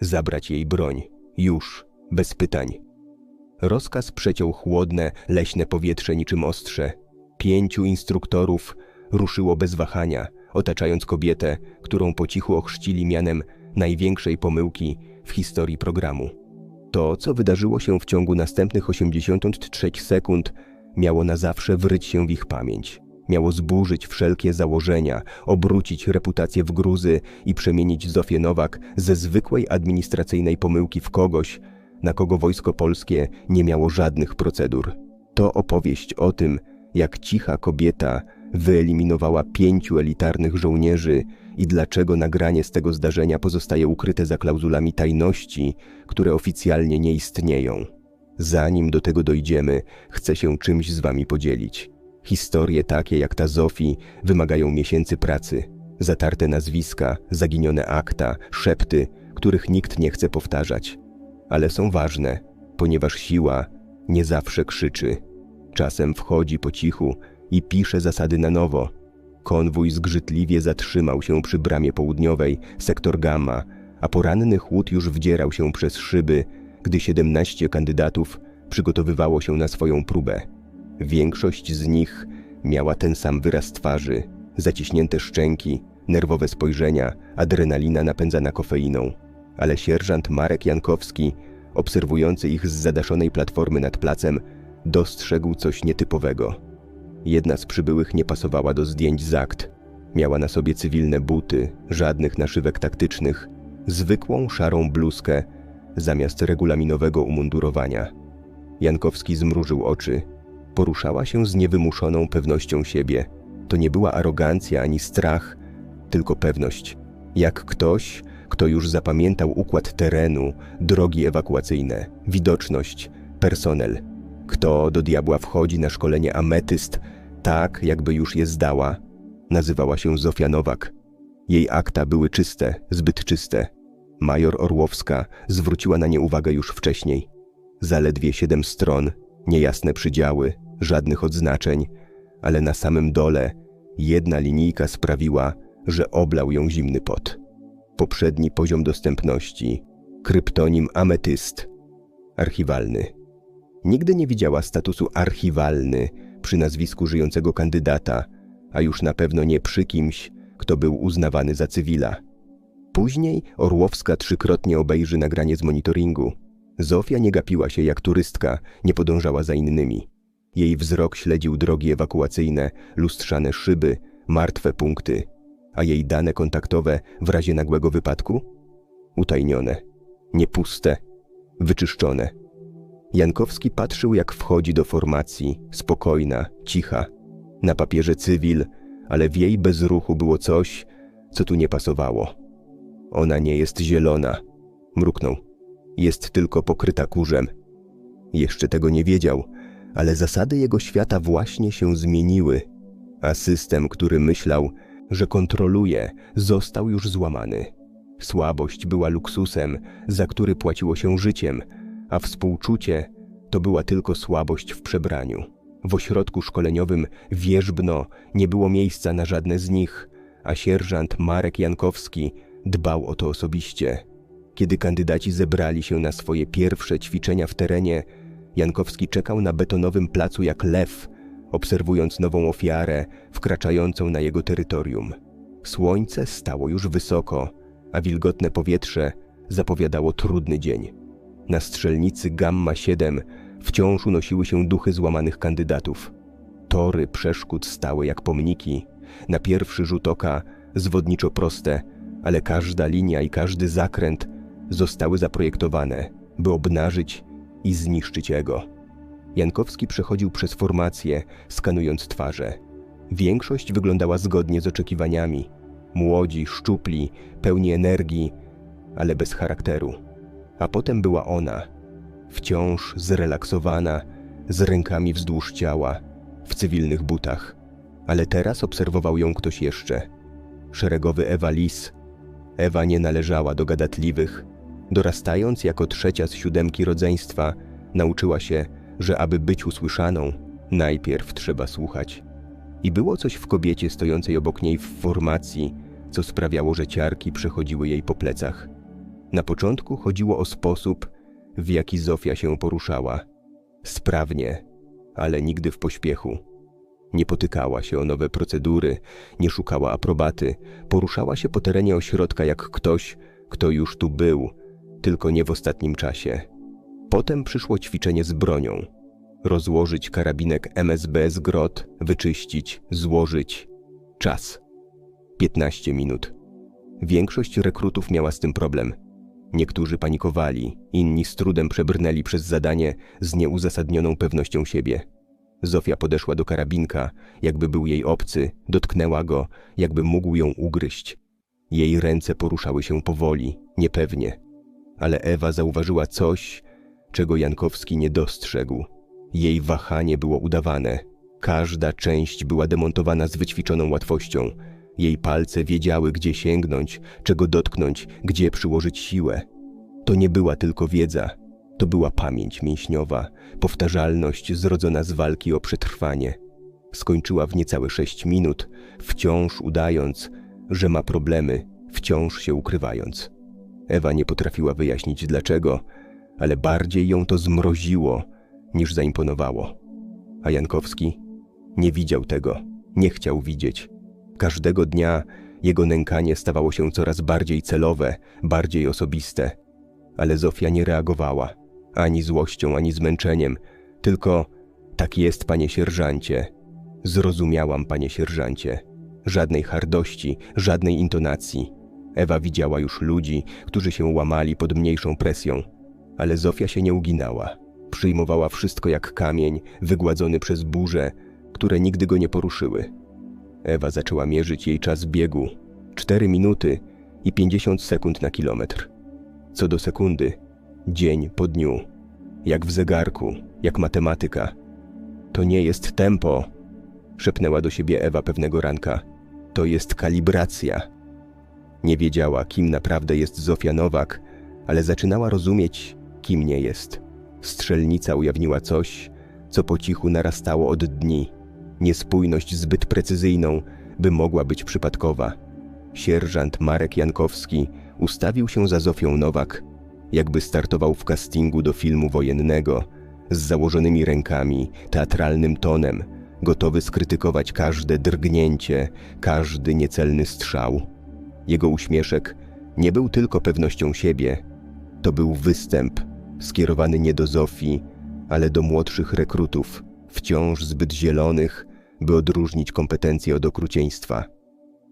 Zabrać jej broń. Już. Bez pytań. Rozkaz przeciął chłodne, leśne powietrze niczym ostrze. Pięciu instruktorów ruszyło bez wahania, otaczając kobietę, którą po cichu ochrzcili mianem największej pomyłki w historii programu. To, co wydarzyło się w ciągu następnych 83 sekund, miało na zawsze wryć się w ich pamięć. Miało zburzyć wszelkie założenia, obrócić reputację w gruzy i przemienić Zofię Nowak ze zwykłej administracyjnej pomyłki w kogoś, na kogo wojsko polskie nie miało żadnych procedur. To opowieść o tym, jak cicha kobieta wyeliminowała pięciu elitarnych żołnierzy i dlaczego nagranie z tego zdarzenia pozostaje ukryte za klauzulami tajności, które oficjalnie nie istnieją. Zanim do tego dojdziemy, chcę się czymś z wami podzielić. Historie takie jak ta Zofii wymagają miesięcy pracy. Zatarte nazwiska, zaginione akta, szepty, których nikt nie chce powtarzać. Ale są ważne, ponieważ siła nie zawsze krzyczy. Czasem wchodzi po cichu i pisze zasady na nowo. Konwój zgrzytliwie zatrzymał się przy bramie południowej, sektor Gamma, a poranny chłód już wdzierał się przez szyby, gdy 17 kandydatów przygotowywało się na swoją próbę. Większość z nich miała ten sam wyraz twarzy, zaciśnięte szczęki, nerwowe spojrzenia, adrenalina napędzana kofeiną. Ale sierżant Marek Jankowski, obserwujący ich z zadaszonej platformy nad placem, dostrzegł coś nietypowego. Jedna z przybyłych nie pasowała do zdjęć z akt. Miała na sobie cywilne buty, żadnych naszywek taktycznych, zwykłą szarą bluzkę zamiast regulaminowego umundurowania. Jankowski zmrużył oczy. Poruszała się z niewymuszoną pewnością siebie. To nie była arogancja ani strach, tylko pewność. Jak ktoś, kto już zapamiętał układ terenu, drogi ewakuacyjne, widoczność, personel. Kto do diabła wchodzi na szkolenie ametyst, tak jakby już je zdała. Nazywała się Zofia Nowak. Jej akta były czyste, zbyt czyste. Major Orłowska zwróciła na nie uwagę już wcześniej. Zaledwie siedem stron, niejasne przydziały, żadnych odznaczeń, ale na samym dole jedna linijka sprawiła, że oblał ją zimny pot. Poprzedni poziom dostępności, kryptonim ametyst, archiwalny. Nigdy nie widziała statusu archiwalny przy nazwisku żyjącego kandydata, a już na pewno nie przy kimś, kto był uznawany za cywila. Później Orłowska trzykrotnie obejrzy nagranie z monitoringu. Zofia nie gapiła się jak turystka, nie podążała za innymi. Jej wzrok śledził drogi ewakuacyjne, lustrzane szyby, martwe punkty, a jej dane kontaktowe w razie nagłego wypadku? Utajnione, niepuste, wyczyszczone. Jankowski patrzył, jak wchodzi do formacji, spokojna, cicha. Na papierze cywil, ale w jej bezruchu było coś, co tu nie pasowało. Ona nie jest zielona, mruknął. Jest tylko pokryta kurzem. Jeszcze tego nie wiedział, ale zasady jego świata właśnie się zmieniły, a system, który myślał, że kontroluje, został już złamany. Słabość była luksusem, za który płaciło się życiem, a współczucie to była tylko słabość w przebraniu. W ośrodku szkoleniowym Wierzbno nie było miejsca na żadne z nich, a sierżant Marek Jankowski dbał o to osobiście. Kiedy kandydaci zebrali się na swoje pierwsze ćwiczenia w terenie, Jankowski czekał na betonowym placu jak lew, obserwując nową ofiarę wkraczającą na jego terytorium. Słońce stało już wysoko, a wilgotne powietrze zapowiadało trudny dzień. Na strzelnicy Gamma 7 wciąż unosiły się duchy złamanych kandydatów. Tory przeszkód stały jak pomniki, na pierwszy rzut oka zwodniczo proste, ale każda linia i każdy zakręt zostały zaprojektowane, by obnażyć i zniszczyć ego. Jankowski przechodził przez formację, skanując twarze. Większość wyglądała zgodnie z oczekiwaniami. Młodzi, szczupli, pełni energii, ale bez charakteru. A potem była ona, wciąż zrelaksowana, z rękami wzdłuż ciała, w cywilnych butach. Ale teraz obserwował ją ktoś jeszcze. Szeregowy Ewa Lis. Ewa nie należała do gadatliwych. Dorastając jako trzecia z siódemki rodzeństwa, nauczyła się, że aby być usłyszaną, najpierw trzeba słuchać. I było coś w kobiecie stojącej obok niej w formacji, co sprawiało, że ciarki przechodziły jej po plecach. Na początku chodziło o sposób, w jaki Zofia się poruszała. Sprawnie, ale nigdy w pośpiechu. Nie potykała się o nowe procedury, nie szukała aprobaty, poruszała się po terenie ośrodka jak ktoś, kto już tu był, tylko nie w ostatnim czasie. Potem przyszło ćwiczenie z bronią. Rozłożyć karabinek MSB z grot, wyczyścić, złożyć. Czas. 15 minut. Większość rekrutów miała z tym problem. Niektórzy panikowali, inni z trudem przebrnęli przez zadanie z nieuzasadnioną pewnością siebie. Zofia podeszła do karabinka, jakby był jej obcy, dotknęła go, jakby mógł ją ugryźć. Jej ręce poruszały się powoli, niepewnie. Ale Ewa zauważyła coś, czego Jankowski nie dostrzegł. Jej wahanie było udawane. Każda część była demontowana z wyćwiczoną łatwością. Jej palce wiedziały, gdzie sięgnąć, czego dotknąć, gdzie przyłożyć siłę. To nie była tylko wiedza, to była pamięć mięśniowa, powtarzalność zrodzona z walki o przetrwanie. Skończyła w niecałe sześć minut, wciąż udając, że ma problemy, wciąż się ukrywając. Ewa nie potrafiła wyjaśnić dlaczego, ale bardziej ją to zmroziło, niż zaimponowało. A Jankowski nie widział tego, nie chciał widzieć. Każdego dnia jego nękanie stawało się coraz bardziej celowe, bardziej osobiste. Ale Zofia nie reagowała, ani złością, ani zmęczeniem, tylko tak jest, panie sierżancie. Zrozumiałam, panie sierżancie. Żadnej hardości, żadnej intonacji. Ewa widziała już ludzi, którzy się łamali pod mniejszą presją, ale Zofia się nie uginała. Przyjmowała wszystko jak kamień, wygładzony przez burze, które nigdy go nie poruszyły. Ewa zaczęła mierzyć jej czas biegu. Cztery minuty i pięćdziesiąt sekund na kilometr. Co do sekundy, dzień po dniu. Jak w zegarku, jak matematyka. To nie jest tempo, szepnęła do siebie Ewa pewnego ranka. To jest kalibracja. Nie wiedziała, kim naprawdę jest Zofia Nowak, ale zaczynała rozumieć, kim nie jest. Strzelnica ujawniła coś, co po cichu narastało od dni. Niespójność zbyt precyzyjną, by mogła być przypadkowa. Sierżant Marek Jankowski ustawił się za Zofią Nowak, jakby startował w castingu do filmu wojennego, z założonymi rękami, teatralnym tonem, gotowy skrytykować każde drgnięcie, każdy niecelny strzał. Jego uśmieszek nie był tylko pewnością siebie, to był występ skierowany nie do Zofii, ale do młodszych rekrutów, wciąż zbyt zielonych, by odróżnić kompetencje od okrucieństwa.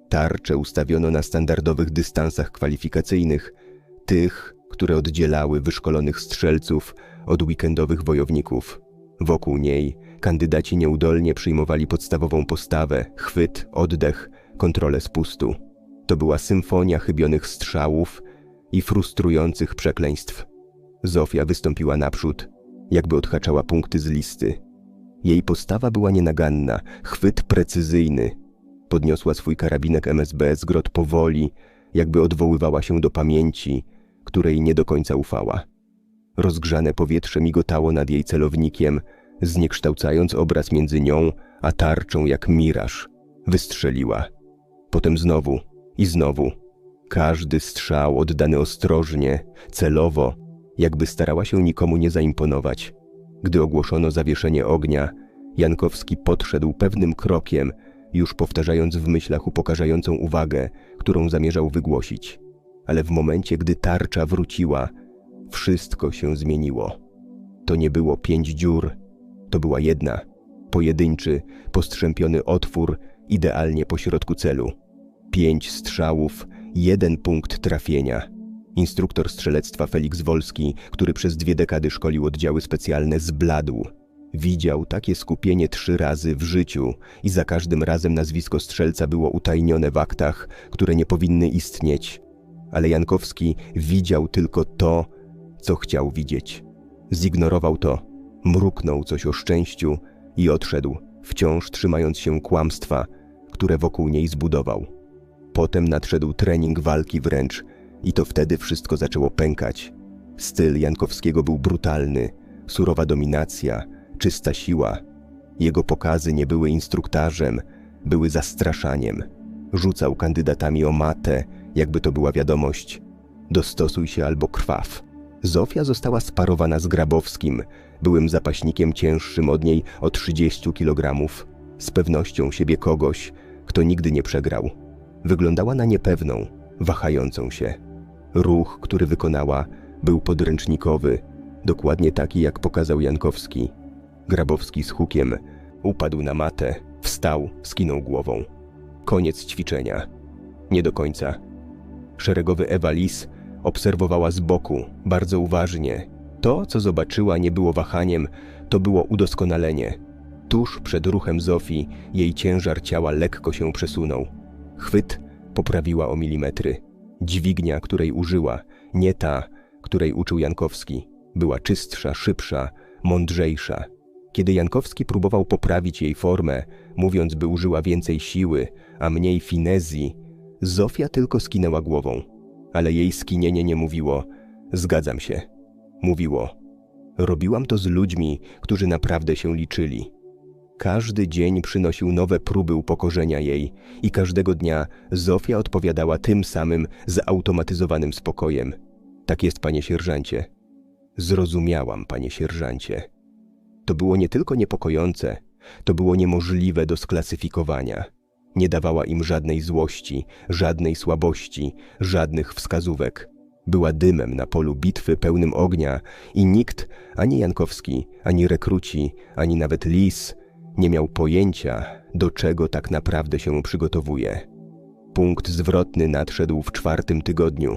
Tarcze ustawiono na standardowych dystansach kwalifikacyjnych, tych, które oddzielały wyszkolonych strzelców od weekendowych wojowników. Wokół niej kandydaci nieudolnie przyjmowali podstawową postawę, chwyt, oddech, kontrolę spustu. To była symfonia chybionych strzałów i frustrujących przekleństw. Zofia wystąpiła naprzód, jakby odhaczała punkty z listy. Jej postawa była nienaganna, chwyt precyzyjny. Podniosła swój karabinek MSB z grot powoli, jakby odwoływała się do pamięci, której nie do końca ufała. Rozgrzane powietrze migotało nad jej celownikiem, zniekształcając obraz między nią a tarczą jak miraż. Wystrzeliła. Potem znowu i znowu. Każdy strzał oddany ostrożnie, celowo, jakby starała się nikomu nie zaimponować. Gdy ogłoszono zawieszenie ognia, Jankowski podszedł pewnym krokiem, już powtarzając w myślach upokarzającą uwagę, którą zamierzał wygłosić. Ale w momencie, gdy tarcza wróciła, wszystko się zmieniło. To nie było pięć dziur, to była jedna, pojedynczy, postrzępiony otwór, idealnie pośrodku celu. Pięć strzałów, jeden punkt trafienia. Instruktor strzelectwa Felix Wolski, który przez dwie dekady szkolił oddziały specjalne, zbladł. Widział takie skupienie trzy razy w życiu i za każdym razem nazwisko strzelca było utajnione w aktach, które nie powinny istnieć. Ale Jankowski widział tylko to, co chciał widzieć. Zignorował to, mruknął coś o szczęściu i odszedł, wciąż trzymając się kłamstwa, które wokół niej zbudował. Potem nadszedł trening walki wręcz i to wtedy wszystko zaczęło pękać. Styl Jankowskiego był brutalny, surowa dominacja, czysta siła. Jego pokazy nie były instruktarzem, były zastraszaniem. Rzucał kandydatami o matę, jakby to była wiadomość. Dostosuj się albo krwaw. Zofia została sparowana z Grabowskim, byłym zapaśnikiem cięższym od niej o 30 kg, z pewnością siebie kogoś, kto nigdy nie przegrał. Wyglądała na niepewną, wahającą się. Ruch, który wykonała, był podręcznikowy, dokładnie taki jak pokazał Jankowski. Grabowski z hukiem upadł na matę, wstał, skinął głową. Koniec ćwiczenia. Nie do końca. Szeregowy Ewa Lis obserwowała z boku, bardzo uważnie. To, co zobaczyła, nie było wahaniem, to było udoskonalenie. Tuż przed ruchem Zofii jej ciężar ciała lekko się przesunął. Chwyt poprawiła o milimetry. Dźwignia, której użyła, nie ta, której uczył Jankowski, była czystsza, szybsza, mądrzejsza. Kiedy Jankowski próbował poprawić jej formę, mówiąc, by użyła więcej siły, a mniej finezji, Zofia tylko skinęła głową. Ale jej skinienie nie mówiło: Zgadzam się. Mówiło: Robiłam to z ludźmi, którzy naprawdę się liczyli. Każdy dzień przynosił nowe próby upokorzenia jej i każdego dnia Zofia odpowiadała tym samym zautomatyzowanym spokojem. Tak jest, panie sierżancie. Zrozumiałam, panie sierżancie. To było nie tylko niepokojące, to było niemożliwe do sklasyfikowania. Nie dawała im żadnej złości, żadnej słabości, żadnych wskazówek. Była dymem na polu bitwy pełnym ognia i nikt, ani Jankowski, ani rekruci, ani nawet Lis, nie miał pojęcia, do czego tak naprawdę się przygotowuje. Punkt zwrotny nadszedł w czwartym tygodniu.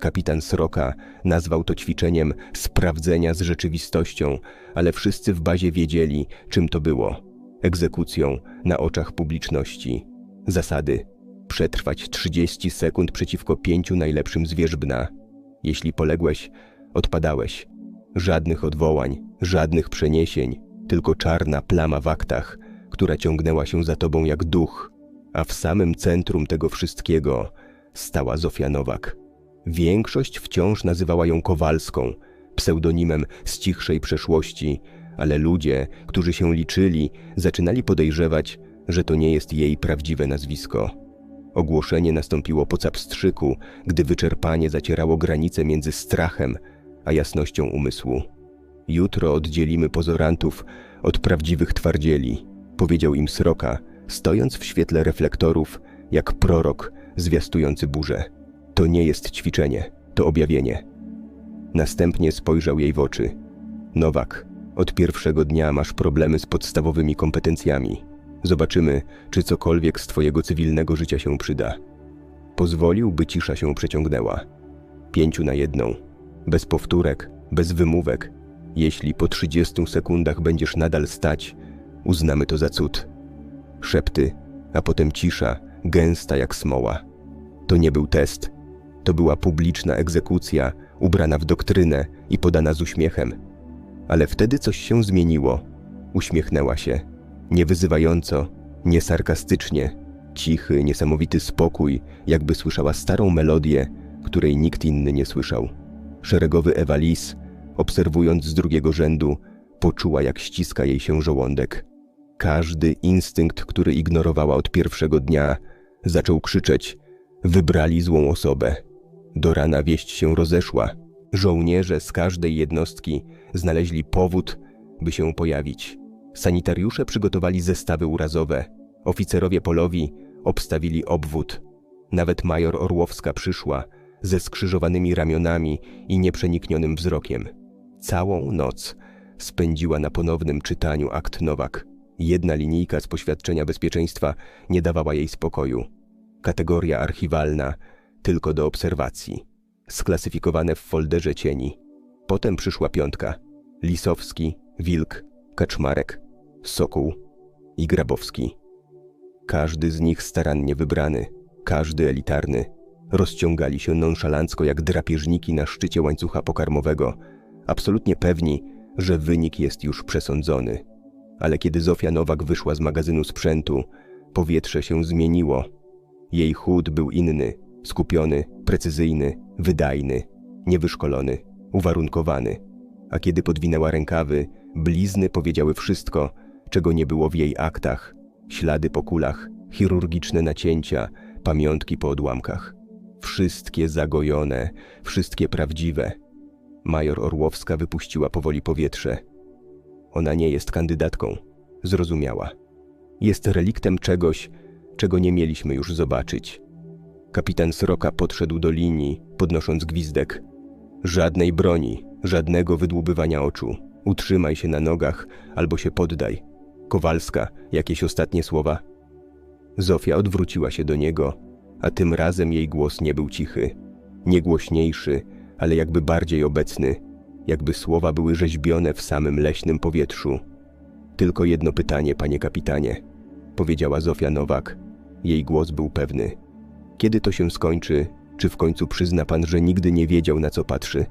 Kapitan Sroka nazwał to ćwiczeniem sprawdzenia z rzeczywistością, ale wszyscy w bazie wiedzieli, czym to było. Egzekucją na oczach publiczności. Zasady: przetrwać 30 sekund przeciwko pięciu najlepszym zwierzbna. Jeśli poległeś, odpadałeś. Żadnych odwołań, żadnych przeniesień, tylko czarna plama w aktach, która ciągnęła się za tobą jak duch, a w samym centrum tego wszystkiego stała Zofia Nowak. Większość wciąż nazywała ją Kowalską, pseudonimem z cichszej przeszłości, ale ludzie, którzy się liczyli, zaczynali podejrzewać, że to nie jest jej prawdziwe nazwisko. Ogłoszenie nastąpiło po capstrzyku, gdy wyczerpanie zacierało granice między strachem a jasnością umysłu. Jutro oddzielimy pozorantów od prawdziwych twardzieli, powiedział im Sroka, stojąc w świetle reflektorów, jak prorok zwiastujący burzę. To nie jest ćwiczenie, to objawienie. Następnie spojrzał jej w oczy. Nowak, od pierwszego dnia masz problemy z podstawowymi kompetencjami. Zobaczymy, czy cokolwiek z twojego cywilnego życia się przyda. Pozwolił, by cisza się przeciągnęła. Pięciu na jedną. Bez powtórek, bez wymówek. Jeśli po 30 sekundach będziesz nadal stać, uznamy to za cud. Szepty, a potem cisza, gęsta jak smoła. To nie był test. To była publiczna egzekucja, ubrana w doktrynę i podana z uśmiechem. Ale wtedy coś się zmieniło. Uśmiechnęła się. Nie wyzywająco, nie sarkastycznie. Cichy, niesamowity spokój, jakby słyszała starą melodię, której nikt inny nie słyszał. Szeregowy Ewalis, obserwując z drugiego rzędu, poczuła, jak ściska jej się żołądek. Każdy instynkt, który ignorowała od pierwszego dnia, zaczął krzyczeć: Wybrali złą osobę. Do rana wieść się rozeszła. Żołnierze z każdej jednostki znaleźli powód, by się pojawić. Sanitariusze przygotowali zestawy urazowe. Oficerowie polowi obstawili obwód. Nawet major Orłowska przyszła ze skrzyżowanymi ramionami i nieprzeniknionym wzrokiem. Całą noc spędziła na ponownym czytaniu akt Nowak. Jedna linijka z poświadczenia bezpieczeństwa nie dawała jej spokoju. Kategoria archiwalna tylko do obserwacji. Sklasyfikowane w folderze cieni. Potem przyszła piątka. Lisowski, Wilk, Kaczmarek, Sokół i Grabowski. Każdy z nich starannie wybrany, każdy elitarny. Rozciągali się nonszalancko jak drapieżniki na szczycie łańcucha pokarmowego, absolutnie pewni, że wynik jest już przesądzony. Ale kiedy Zofia Nowak wyszła z magazynu sprzętu, powietrze się zmieniło. Jej chód był inny, skupiony, precyzyjny, wydajny, niewyszkolony, uwarunkowany. A kiedy podwinęła rękawy, blizny powiedziały wszystko, czego nie było w jej aktach. Ślady po kulach, chirurgiczne nacięcia, pamiątki po odłamkach. Wszystkie zagojone, wszystkie prawdziwe. Major Orłowska wypuściła powoli powietrze. Ona nie jest kandydatką, zrozumiała. Jest reliktem czegoś, czego nie mieliśmy już zobaczyć. Kapitan Sroka podszedł do linii, podnosząc gwizdek. Żadnej broni, żadnego wydłubywania oczu. Utrzymaj się na nogach albo się poddaj. Kowalska, jakieś ostatnie słowa? Zofia odwróciła się do niego, a tym razem jej głos nie był cichy. Nie głośniejszy, ale jakby bardziej obecny, jakby słowa były rzeźbione w samym leśnym powietrzu. Tylko jedno pytanie, panie kapitanie, powiedziała Zofia Nowak. Jej głos był pewny. Kiedy to się skończy? Czy w końcu przyzna pan, że nigdy nie wiedział, na co patrzy?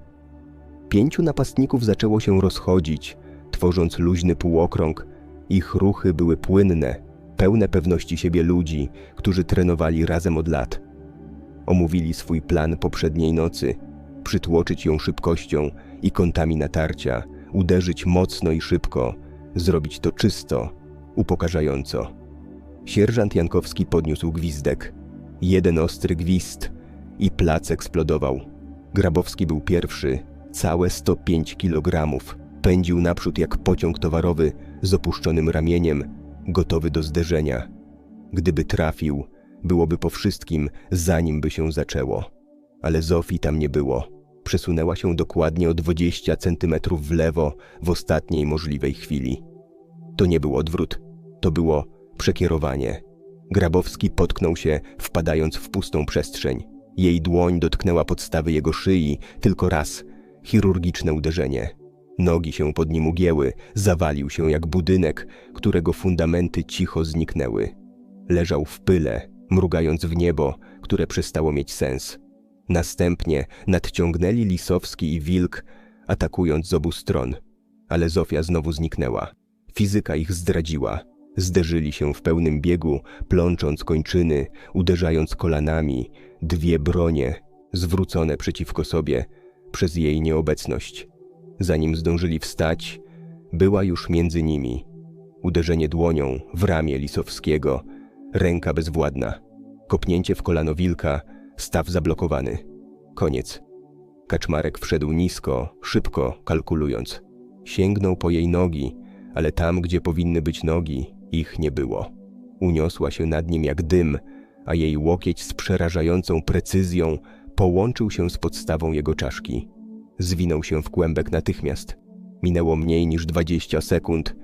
Pięciu napastników zaczęło się rozchodzić, tworząc luźny półokrąg. Ich ruchy były płynne, pełne pewności siebie ludzi, którzy trenowali razem od lat. Omówili swój plan poprzedniej nocy, przytłoczyć ją szybkością i kątami natarcia, uderzyć mocno i szybko, zrobić to czysto, upokarzająco. Sierżant Jankowski podniósł gwizdek. Jeden ostry gwizd i plac eksplodował. Grabowski był pierwszy, całe 105 kilogramów. Pędził naprzód jak pociąg towarowy z opuszczonym ramieniem, gotowy do zderzenia. Gdyby trafił, byłoby po wszystkim, zanim by się zaczęło. Ale Zofii tam nie było. Przesunęła się dokładnie o 20 centymetrów w lewo w ostatniej możliwej chwili. To nie był odwrót, to było przekierowanie. Grabowski potknął się, wpadając w pustą przestrzeń. Jej dłoń dotknęła podstawy jego szyi tylko raz. Chirurgiczne uderzenie. Nogi się pod nim ugięły, zawalił się jak budynek, którego fundamenty cicho zniknęły. Leżał w pyle, mrugając w niebo, które przestało mieć sens. Następnie nadciągnęli Lisowski i Wilk, atakując z obu stron. Ale Zofia znowu zniknęła. Fizyka ich zdradziła. Zderzyli się w pełnym biegu, plącząc kończyny, uderzając kolanami, dwie bronie, zwrócone przeciwko sobie przez jej nieobecność. Zanim zdążyli wstać, była już między nimi. Uderzenie dłonią w ramię Lisowskiego, ręka bezwładna, kopnięcie w kolano wilka, staw zablokowany. Koniec. Kaczmarek wszedł nisko, szybko, kalkulując. Sięgnął po jej nogi, ale tam, gdzie powinny być nogi, ich nie było. Uniosła się nad nim jak dym, a jej łokieć z przerażającą precyzją połączył się z podstawą jego czaszki. Zwinął się w kłębek natychmiast. Minęło mniej niż dwadzieścia sekund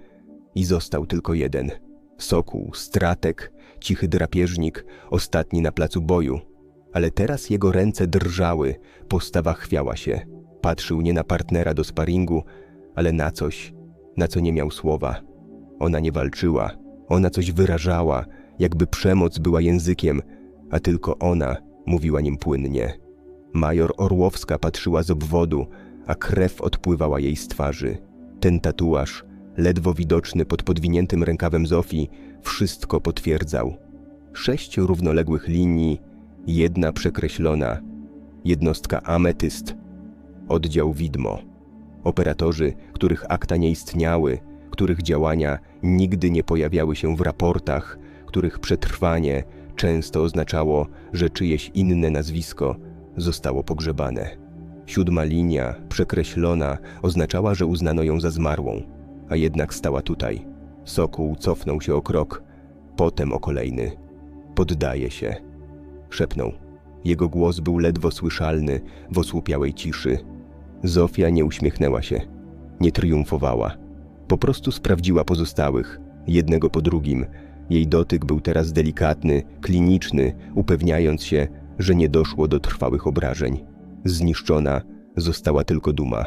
i został tylko jeden. Sokół, stratek, cichy drapieżnik, ostatni na placu boju. Ale teraz jego ręce drżały, postawa chwiała się. Patrzył nie na partnera do sparingu, ale na coś, na co nie miał słowa. Ona nie walczyła, ona coś wyrażała, jakby przemoc była językiem, a tylko ona mówiła nim płynnie. Major Orłowska patrzyła z obwodu, a krew odpływała jej z twarzy. Ten tatuaż, ledwo widoczny pod podwiniętym rękawem Zofii, wszystko potwierdzał. Sześć równoległych linii, jedna przekreślona, jednostka ametyst, oddział widmo. Operatorzy, których akta nie istniały, których działania nigdy nie pojawiały się w raportach, których przetrwanie często oznaczało, że czyjeś inne nazwisko zostało pogrzebane. Siódma linia, przekreślona, oznaczała, że uznano ją za zmarłą, a jednak stała tutaj. Sokół cofnął się o krok, potem o kolejny. Poddaje się. Szepnął. Jego głos był ledwo słyszalny w osłupiałej ciszy. Zofia nie uśmiechnęła się, nie triumfowała. Po prostu sprawdziła pozostałych, jednego po drugim. Jej dotyk był teraz delikatny, kliniczny, upewniając się, że nie doszło do trwałych obrażeń. Zniszczona została tylko duma.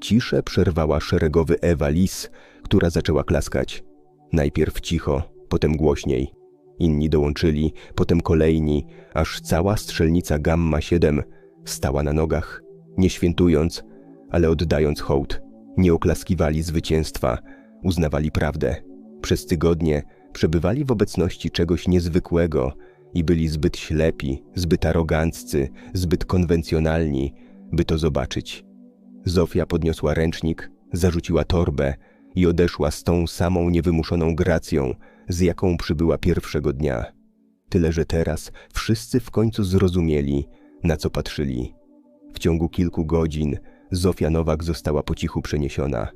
Ciszę przerwała szeregowy Ewa Lis, która zaczęła klaskać. Najpierw cicho, potem głośniej. Inni dołączyli, potem kolejni, aż cała strzelnica Gamma 7 stała na nogach, nie świętując, ale oddając hołd. Nie oklaskiwali zwycięstwa, uznawali prawdę. Przez tygodnie przebywali w obecności czegoś niezwykłego i byli zbyt ślepi, zbyt aroganccy, zbyt konwencjonalni, by to zobaczyć. Zofia podniosła ręcznik, zarzuciła torbę i odeszła z tą samą niewymuszoną gracją, z jaką przybyła pierwszego dnia. Tyle, że teraz wszyscy w końcu zrozumieli, na co patrzyli. W ciągu kilku godzin Zofia Nowak została po cichu przeniesiona.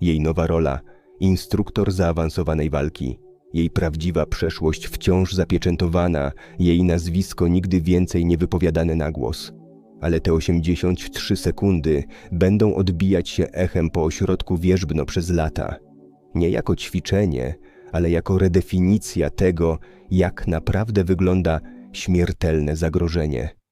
Jej nowa rola instruktor zaawansowanej walki. Jej prawdziwa przeszłość wciąż zapieczętowana, jej nazwisko nigdy więcej nie wypowiadane na głos. Ale te 83 sekundy będą odbijać się echem po ośrodku wierzbno przez lata. Nie jako ćwiczenie, ale jako redefinicja tego, jak naprawdę wygląda śmiertelne zagrożenie.